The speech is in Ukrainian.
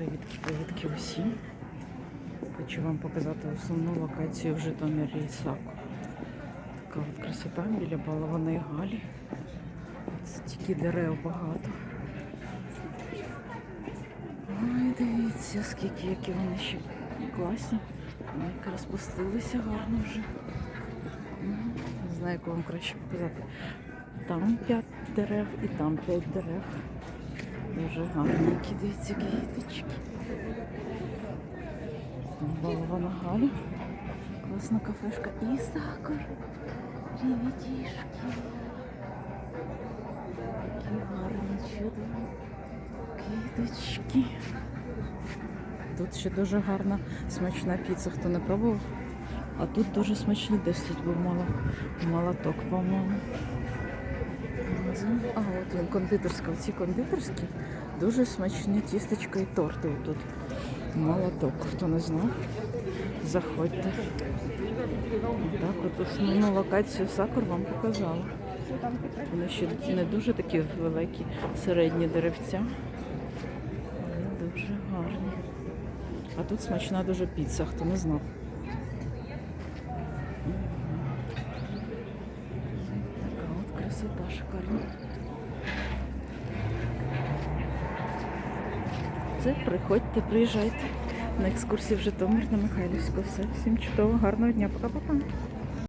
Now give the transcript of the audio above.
Привітки, привітки усім. Хочу вам показати основну локацію в Житомирі Ісаку. Така от красота біля балованої галі. Стільки дерев багато. Ой, дивіться, скільки які вони ще класні. Як розпустилися гарно вже. Не знаю, яку вам краще показати. Там 5 дерев і там 5 дерев. Дуже гарненькі, дивіться, квіточки. Балована Галя. Класна кафешка. І сакур. Привітішки. Такі гарні, чудові. Квіточки. Тут ще дуже гарна смачна піца, хто не пробував. А тут дуже смачні, десь тут мало, молоток, по-моєму. Кондитерська. Ці кондитерські дуже смачні тістечка і торти тут. Молоток, хто не знав, заходьте. Так, от основну локацію сакур вам показала. Вони ще не дуже такі великі, середні деревця. Але дуже гарні. А тут смачна дуже піца, хто не знав. Така от красота шикарна. Це приходьте, приїжджайте на екскурсії в Житомир на Михайлівську. Все, всім чудово, гарного дня, пока-пока.